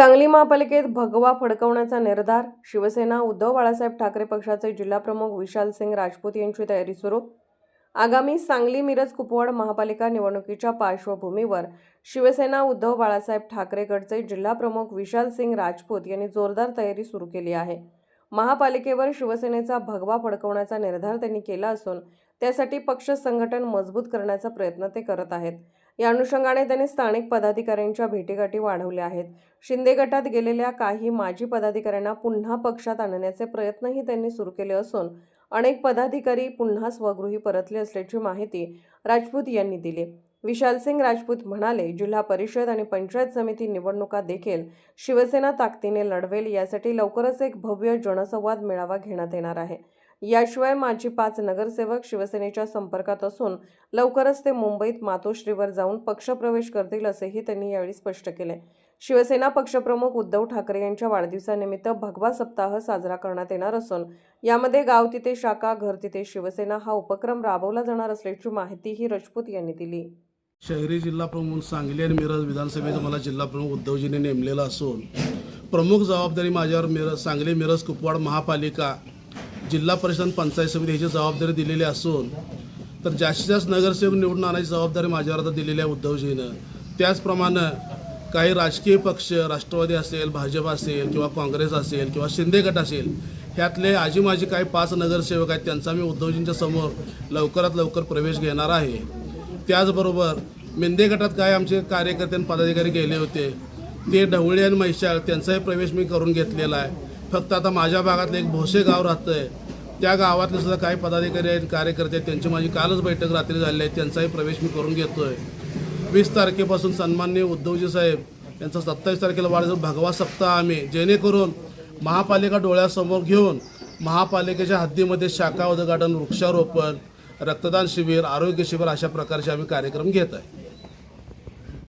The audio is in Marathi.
सांगली महापालिकेत भगवा फडकवण्याचा निर्धार शिवसेना उद्धव बाळासाहेब ठाकरे पक्षाचे जिल्हाप्रमुख विशाल सिंग राजपूत यांची तयारी सुरू. आगामी सांगली मिरज कुपवाड महापालिका निवडणुकीच्या पार्श्वभूमीवर शिवसेना उद्धव बाळासाहेब ठाकरे गटचे जिल्हाप्रमुख विशाल सिंग राजपूत यांनी जोरदार तयारी सुरू केली आहे. महापालिकेवर शिवसेनेचा भगवा फडकवण्याचा निर्धार त्यांनी केला असून त्यासाठी पक्ष संघटन मजबूत करण्याचा प्रयत्न ते करत आहेत. या अनुषंगाने त्यांनी स्थानिक पदाधिकाऱ्यांच्या भेटीगाठी वाढवल्या आहेत. शिंदे गटात गेलेल्या काही माजी पदाधिकाऱ्यांना पुन्हा पक्षात आणण्याचे प्रयत्नही त्यांनी सुरू केले असून अनेक पदाधिकारी पुन्हा स्वगृही परतले असल्याची माहिती राजपूत यांनी दिली. विशाल सिंग राजपूत म्हणाले जिल्हा परिषद आणि पंचायत समिती निवडणुका देखील शिवसेना ताकदीने लढवेल यासाठी लवकरच एक भव्य जनसंवाद मेळावा घेण्यात येणार आहे. याशिवाय माझी पाच नगरसेवक शिवसेनेच्या संपर्कात असून लवकरच ते मुंबईत मातोश्रीवर जाऊन पक्षप्रवेश करतील असेही त्यांनी यावेळी स्पष्ट केले शिवसेना पक्षप्रमुख उद्धव ठाकरे यांच्या वाढदिवसानिमित्त भगवा सप्ताह साजरा करण्यात येणार असून यामध्ये गाव तिथे शाखा घर तिथे शिवसेना हा उपक्रम राबवला जाणार असल्याची माहितीही राजपूत यांनी दिली. शहरी जिल्हा प्रमुख सांगली आणि मिरज विधानसभेचं मला जिल्हा प्रमुख उद्धवजींनी नेमलेला असून प्रमुख जबाबदारी माझ्यावर मिरज सांगली मिरज कुपवाड महापालिका जिल्हा परिषद पंचायत समिती ह्याची जबाबदारी दिलेली असून तर जास्तीत जास्त नगरसेवक निवडून आणायची जबाबदारी माझ्यावर आता दिलेली आहे उद्धवजीनं त्याचप्रमाणे काही राजकीय पक्ष राष्ट्रवादी असेल भाजप असेल किंवा काँग्रेस असेल किंवा शिंदे गट असेल ह्यातले आजी माझी काही पाच नगरसेवक आहेत त्यांचा मी उद्धवजींच्या समोर लवकरात लवकर प्रवेश घेणार आहे. त्याचबरोबर मेंदे गटात काय आमचे कार्यकर्ते आणि पदाधिकारी गेले होते. ते ढवळे आणि म्हैशाळ त्यांचाही प्रवेश मी करून घेतलेला आहे. फक्त आता माझ्या भागातलं एक भोसे गाव राहतं आहे त्या गावातले सुद्धा काही पदाधिकारी आहेत कार्यकर्ते आहेत त्यांची माझी कालच बैठक रात्री झाली आहे. त्यांचाही प्रवेश मी करून घेतो आहे वीस तारखेपासून सन्मान्य उद्धवजी साहेब यांचा सत्तावीस तारखेला वाढदिवस भगवा सप्ताह आम्ही. जेणेकरून महापालिका डोळ्यासमोर घेऊन महापालिकेच्या हद्दीमध्ये शाखा उद्घाटन वृक्षारोपण रक्तदान शिबिर आरोग्य शिबिर अशा प्रकारचे आम्ही कार्यक्रम घेत आहे.